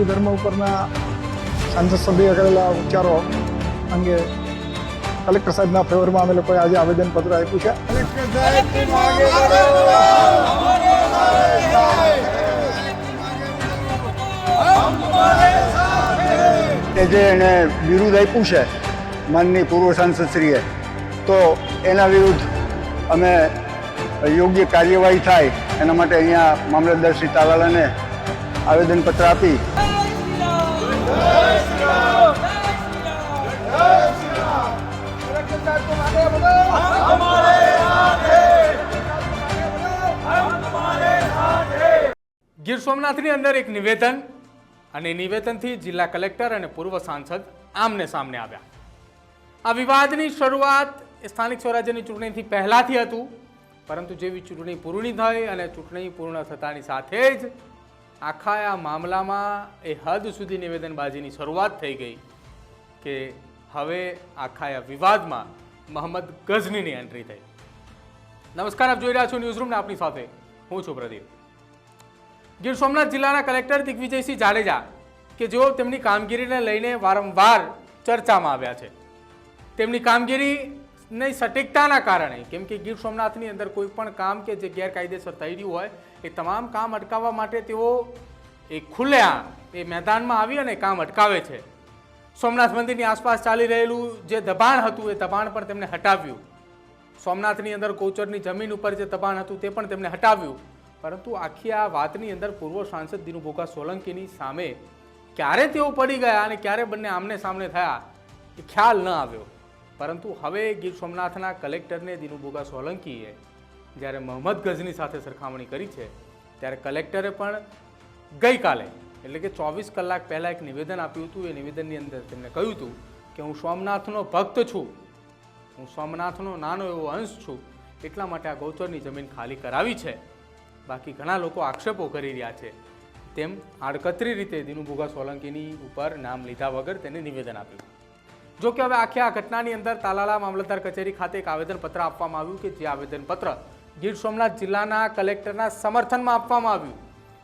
હિન્દુ ધર્મ ઉપરના સાંસદ સભ્યએ કરેલા વિચારો અંગે કલેક્ટર સાહેબના ફેવરમાં અમે લોકોએ આજે આવેદનપત્ર આપ્યું છે. એ જે એણે વિરુદ્ધ આપ્યું છે માનની પૂર્વ સાંસદશ્રીએ, તો એના વિરુદ્ધ અમે યોગ્ય કાર્યવાહી થાય એના માટે અહીંયા મામલતદાર શ્રી તાલાલાને આવેદનપત્ર આપી ગીર સોમનાથની અંદર એક નિવેદન અને નિવેદનથી જિલ્લા કલેક્ટર અને પૂર્વ સાંસદ આમને સામને આવ્યા. આ વિવાદની શરૂઆત સ્થાનિક સ્વરાજ્યની ચૂંટણીથી પહેલાંથી હતું, પરંતુ જેવી ચૂંટણી પૂર્ણ થઈ અને ચૂંટણી પૂર્ણ થતાની સાથે જ આખા આ મામલામાં એ હદ સુધી નિવેદનબાજીની શરૂઆત થઈ ગઈ કે હવે આખા વિવાદમાં મોહમ્મદ ગઝનીની એન્ટ્રી થઈ. નમસ્કાર, આપ જોઈ રહ્યા છો ન્યૂઝરૂમને આપની સાથે હું છું પ્રદીપ. ગીર સોમનાથ જિલ્લાના કલેક્ટર દિગ્વિજયસિંહ જાડેજા કે જેઓ તેમની કામગીરીને લઈને વારંવાર ચર્ચામાં આવ્યા છે. તેમની કામગીરીની સટીકતાના કારણે, કેમ કે ગીર સોમનાથની અંદર કોઈ પણ કામ કે જે ગેરકાયદેસર થઈ રહ્યું હોય, એ તમામ કામ અટકાવવા માટે તેઓ એ ખુલ્લેઆમ એ મેદાનમાં આવી અને કામ અટકાવે છે. સોમનાથ મંદિરની આસપાસ ચાલી રહેલું જે દબાણ હતું, એ દબાણ પણ તેમણે હટાવ્યું. સોમનાથની અંદર કોચરની જમીન ઉપર જે દબાણ હતું, તે પણ તેમણે હટાવ્યું. પરંતુ આખી આ વાતની અંદર પૂર્વ સાંસદ દિનુભોગા સોલંકીની સામે ક્યારે તેઓ પડી ગયા અને ક્યારે બંને આમને સામને થયા, એ ખ્યાલ ન આવ્યો. પરંતુ હવે ગીર સોમનાથના કલેક્ટરને દિનુભોગા સોલંકીએ જ્યારે મોહમ્મદ ગઝની સાથે સરખામણી કરી છે, ત્યારે કલેક્ટરે પણ ગઈકાલે, એટલે કે ચોવીસ કલાક પહેલાં એક નિવેદન આપ્યું હતું. એ નિવેદનની અંદર તેમણે કહ્યું હતું કે હું સોમનાથનો ભક્ત છું. હું સોમનાથનો નાનો એવો અંશ છું. એટલા માટે આ ગૌચરની જમીન ખાલી કરાવી છે. બાકી ઘણા લોકો આક્ષેપો કરી રહ્યા છે. તેમ આડકતરી રીતે દિનુભુગા સોલંકીની ઉપર નામ લીધા વગર તેને નિવેદન આપ્યું. જો કે હવે આખી આ ઘટનાની અંદર તાલાલા મામલતદાર કચેરી ખાતે એક આવેદનપત્ર આપવામાં આવ્યું કે જે આવેદનપત્ર ગીર સોમનાથ જિલ્લાના કલેક્ટરના સમર્થનમાં આપવામાં આવ્યું.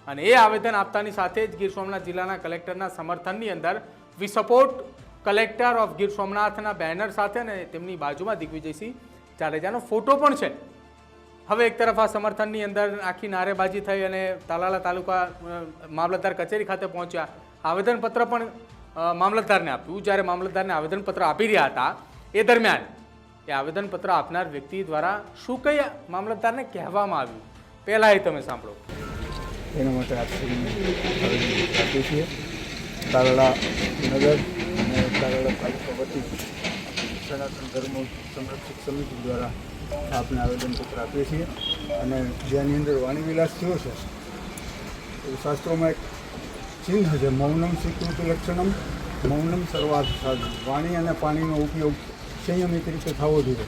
અને એ આવેદન આપતાની સાથે જ ગીર સોમનાથ જિલ્લાના કલેક્ટરના સમર્થનની અંદર we support collector of Gir સોમનાથના banner સાથે અને તેમની બાજુમાં દિગ્વિજયસિંહ જાડેજાનો ફોટો પણ છે. હવે એક તરફ આ સમર્થનની અંદર આખી નારેબાજી થઈ અને તાલાલા તાલુકા મામલતદાર કચેરી ખાતે પહોંચ્યા. આવેદનપત્ર પણ મામલતદારને આપ્યું. જ્યારે મામલતદારને આવેદનપત્ર આપી રહ્યા હતા, એ દરમિયાન એ આવેદનપત્ર આપનાર વ્યક્તિ દ્વારા શું કઈ મામલતદારને કહેવામાં આવ્યું? પહેલાં એ તમે સાંભળો. એના માટે આપીએ છીએ. તાલાળા નગર અને તાલાળા તાલુકા વતી સનાતન ધર્મ સંરક્ષક સમિતિ દ્વારા આપને આવેદનપત્ર આપીએ છીએ. અને જેની અંદર વાણીવિલાસ થયો છે, એ શાસ્ત્રોમાં એક ચિહ્ન છે, મૌનમ સ્વીકૃત લક્ષણમ, મૌનમ સર્વાર્થ સાધન વાણી અને પાણીનો ઉપયોગ સંયમિત રીતે થવો જોઈએ.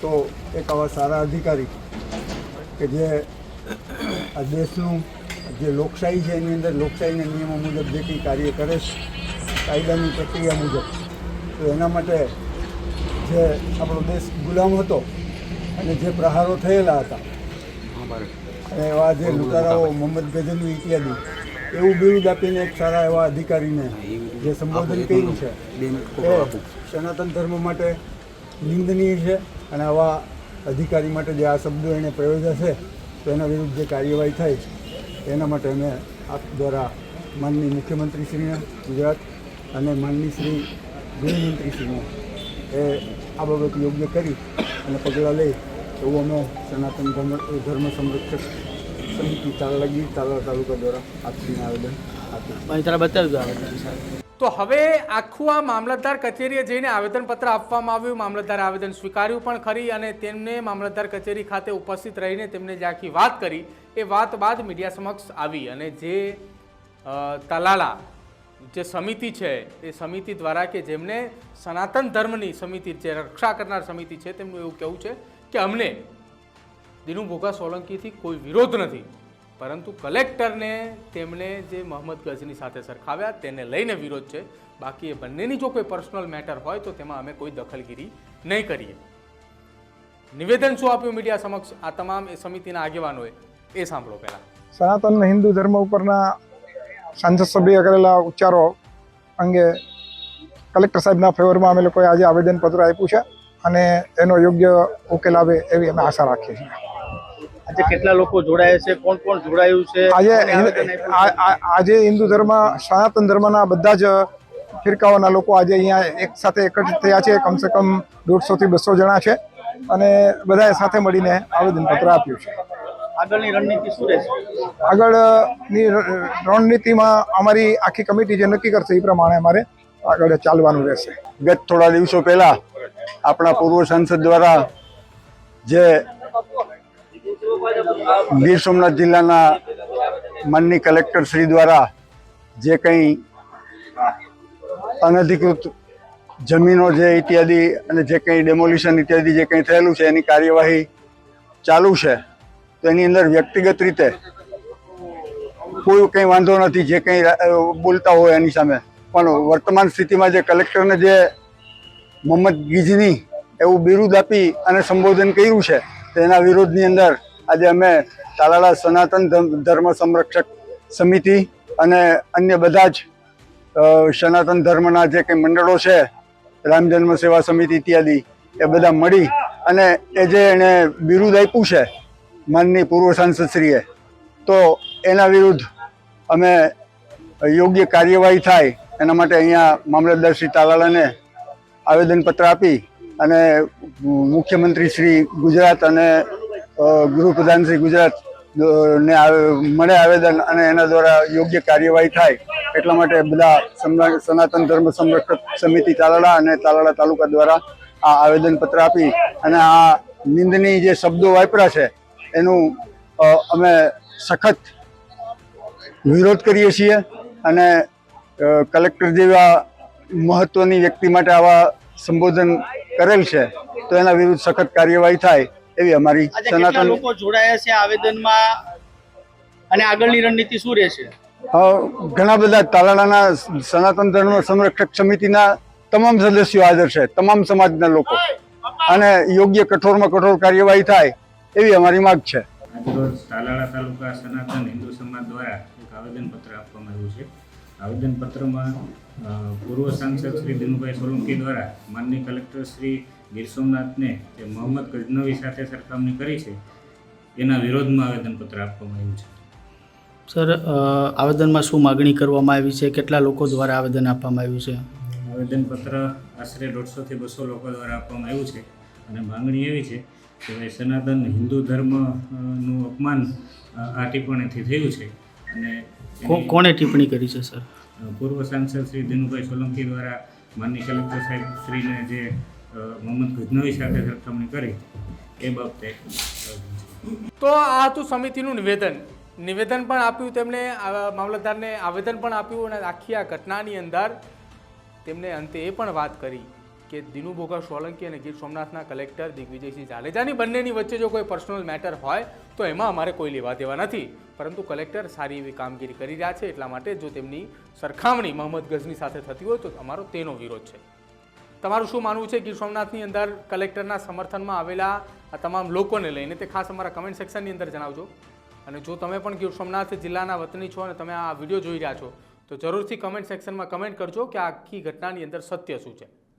તો એક આવા સારા અધિકારી કે જે આ દેશનું જે લોકશાહી છે, એની અંદર લોકશાહીના નિયમો મુજબ જે કંઈ કાર્ય કરે છે, કાયદાની પ્રક્રિયા મુજબ, તો એના માટે જે આપણો દેશ ગુલામ હતો અને જે પ્રહારો થયેલા હતા. અને એવા જે લૂંટારાઓ મોહમ્મદ ગજની ઇત્યાદિ એવું બિરુદ આપીને એક સારા એવા અધિકારીને જે સંબોધન કર્યું છે, એ સનાતન ધર્મ માટે નિંદનીય છે અને આવા અધિકારી માટે જે આ શબ્દો એણે પ્રયોજ્યા છે, તો એના વિરુદ્ધ જે કાર્યવાહી થાય છે, એના માટે અમે આપ દ્વારા માનની મુખ્યમંત્રીશ્રીને ગુજરાત અને માનની શ્રી ગૃહમંત્રીશ્રીને એ આ બાબત યોગ્ય કરી અને પગલાં લઈ એવું અમે સનાતન ધર્મ ધર્મ સંરક્ષક સમિતિ તાલાગી તાલા તાલુકા દ્વારા આપીને આવેદન આપ્યું. અહીં તારા બતાવી આવેદન સાહેબ. તો હવે આખું આ મામલતદાર કચેરીએ જઈને આવેદનપત્ર આપવામાં આવ્યું. મામલતદારે આવેદન સ્વીકાર્યું પણ ખરી અને તેમને મામલતદાર કચેરી ખાતે ઉપસ્થિત રહીને તેમને જે આખી વાત કરી એ વાત બાદ મીડિયા સમક્ષ આવી અને જે તલાલા જે સમિતિ છે, એ સમિતિ દ્વારા કે જેમને સનાતન ધર્મની સમિતિ જે રક્ષા કરનાર સમિતિ છે, તેમનું એવું કહેવું છે કે અમને દિનુ ભોગા સોલંકીથી કોઈ વિરોધ નથી. પરંતુ કલેક્ટરને, તેમણે જે મોહમ્મદ ગઝની સાથે સરખાવ્યા, તેને લઈને વિરોધ છે. બાકી એ બંનેની જો કોઈ પર્સનલ મેટર હોય, તો તેમાં અમે કોઈ દખલગીરી નહીં કરીએ. નિવેદન શું આપ્યું મીડિયા સમક્ષ? આ તમામ એ સમિતિના આગેવાનોએ એ સાંભળો પહેલા. સનાતન હિન્દુ ધર્મ ઉપરના સાંસદ સભ્યએ કરેલા ઉચ્ચારો અંગે કલેક્ટર સાહેબના ફેવરમાં અમે લોકોએ આજે આવેદનપત્ર આપ્યું છે અને એનો યોગ્ય ઉકેલ આવે એવી અમે આશા રાખીએ છીએ. આજે કેટલા લોકો જોડાયા છે? કોણ કોણ જોડાયું છે? આજે હિન્દુ ધર્મ સનાતન ધર્મના બધા જ ફિરકાઓના લોકો આજે અહીંયા એક સાથે એકત્રિત થયા છે. કમસે કમ દોઢસોથી બસો જણા છે અને બધાએ સાથે મળીને આવેદનપત્ર આપ્યું છે. આગળની રણનીતિ શું રહેશે? આગળની રણનીતિમાં અમારી આખી કમિટી જે નક્કી કરશે એ પ્રમાણે અમારે આગળ ચાલવાનું રહેશે. ગત થોડા દિવસો પહેલા આપણા પૂર્વ સાંસદ દ્વારા જે ગીર સોમનાથ જિલ્લાના માનની કલેક્ટર શ્રી દ્વારા જે કંઈ અનધિકૃત જમીનો જે ઇત્યાદિ અને જે કંઈ ડેમોલિશન ઇત્યાદિ જે કંઈ થયેલું છે એની કાર્યવાહી ચાલુ છે તો એની અંદર વ્યક્તિગત રીતે કોઈ કંઈ વાંધો નથી, જે કંઈ બોલતા હોય એની સામે. પણ વર્તમાન સ્થિતિમાં જે કલેક્ટરને જે મોહમ્મદ ગીજની એવું બિરુદ આપી અને સંબોધન કર્યું છે તેના વિરોધની અંદર આજે અમે તાલાળા સનાતન ધર્મ- સંરક્ષક સમિતિ અને અન્ય બધા જ સનાતન ધર્મના જે કંઈ મંડળો છે, રામ જન્મ સેવા સમિતિ ઇત્યાદિ, એ બધા મળી અને એ જે એણે બિરુદ આપ્યું છે માનની પૂર્વ સાંસદશ્રીએ. તો એના વિરુદ્ધ અમે યોગ્ય કાર્યવાહી થાય એના માટે અહીંયા મામલતદાર શ્રી તાલાલાને આવેદનપત્ર આપી અને મુખ્યમંત્રી શ્રી ગુજરાત અને ગૃહપ્રધાન શ્રી ગુજરાત ને મળે આવેદન અને એના દ્વારા યોગ્ય કાર્યવાહી થાય એટલા માટે બધા સનાતન ધર્મ સંરક્ષક સમિતિ તાલાળા અને તાલાળા તાલુકા દ્વારા આ આવેદનપત્ર આપી અને આ નિંદની જે શબ્દો વાપર્યા છે એનું અમે સખત વિરોધ કરીએ છીએ અને કલેક્ટર જેવા મહત્વની વ્યક્તિ માટે આવા સંબોધન કરેલ છે તો એના વિરુદ્ધ સખત કાર્યવાહી થાય એવી અમારી સનાતન લોકો જોડાયા છે આવેદનમાં? અને આગળની રણનીતિ શું રહેશે? ઘણા બધા તાલાળાના સનાતન ધર્મ સંરક્ષક સમિતિના તમામ સદસ્યો હાજર છે તમામ સમાજના લોકો. અને યોગ્ય કઠોરમાં કઠોર કાર્યવાહી થાય એવી અમારી માંગ છે. આજરોજ તાલાળા તાલુકા સનાતન હિન્દુ સમાજ દ્વારા એક આવેદનપત્ર આપવામાં આવ્યું છે. આવેદનપત્રમાં પૂર્વ સાંસદ શ્રી દિનુભાઈ સોલંકી દ્વારા માનની કલેક્ટર શ્રી ગીર સોમનાથને જે મોહમ્મદ ગજનવી સાથે સરખામણી કરી છે. એના વિરોધમાં આવેદનપત્ર આપવામાં આવ્યું છે. સર આવેદનમાં શું માગણી કરવામાં આવી છે? કેટલા લોકો દ્વારા આવેદન આપવામાં આવ્યું છે? આવેદનપત્ર આશરે દોઢસોથી બસો લોકો દ્વારા આપવામાં આવ્યું છે. અને માગણી એવી છે કે ભાઈ સનાતન હિન્દુ ધર્મનું અપમાન આ ટિપ્પણીથી થયું છે. અને કો- કોણે ટિપ્પણી કરી છે સર? પૂર્વ સાંસદ શ્રી દિનુભાઈ સોલંકી દ્વારા માનની કલેક્ટર સાહેબ શ્રીને જે મોહમ્મદ ગજનવી સાથે સરખામણી કરી એ બાબતે તો આ હતું સમિતિનું નિવેદન. નિવેદન પણ આપ્યું તેમણે આ મામલતદારને આવેદન પણ આપ્યું અને આખી આ ઘટનાની અંદર તેમણે અંતે એ પણ વાત કરી. કે દિનુભોગા સોલંકી અને ગીર સોમનાથના કલેક્ટર દિગ્વિજયસિંહ જાડેજાની બંનેની વચ્ચે જો કોઈ પર્સનલ મેટર હોય, તો એમાં અમારે કોઈ લેવા દેવા નથી. પરંતુ કલેક્ટર સારી એવી કામગીરી કરી રહ્યા છે, એટલા માટે જો તેમની સરખામણી મહંમદ ગઝની સાથે થતી હોય, તો અમારો તેનો વિરોધ છે. તમારું શું માનવું છે? ગીર સોમનાથની અંદર કલેક્ટરના સમર્થનમાં આવેલા આ તમામ લોકોને લઈને તે ખાસ અમારા કમેન્ટ સેક્શનની અંદર જણાવજો. અને જો તમે પણ ગીર સોમનાથ જિલ્લાના વતની છો અને તમે આ વીડિયો જોઈ રહ્યા છો, તો જરૂરથી કમેન્ટ સેક્શનમાં કમેન્ટ કરજો કે આખી ઘટનાની અંદર સત્ય શું છે.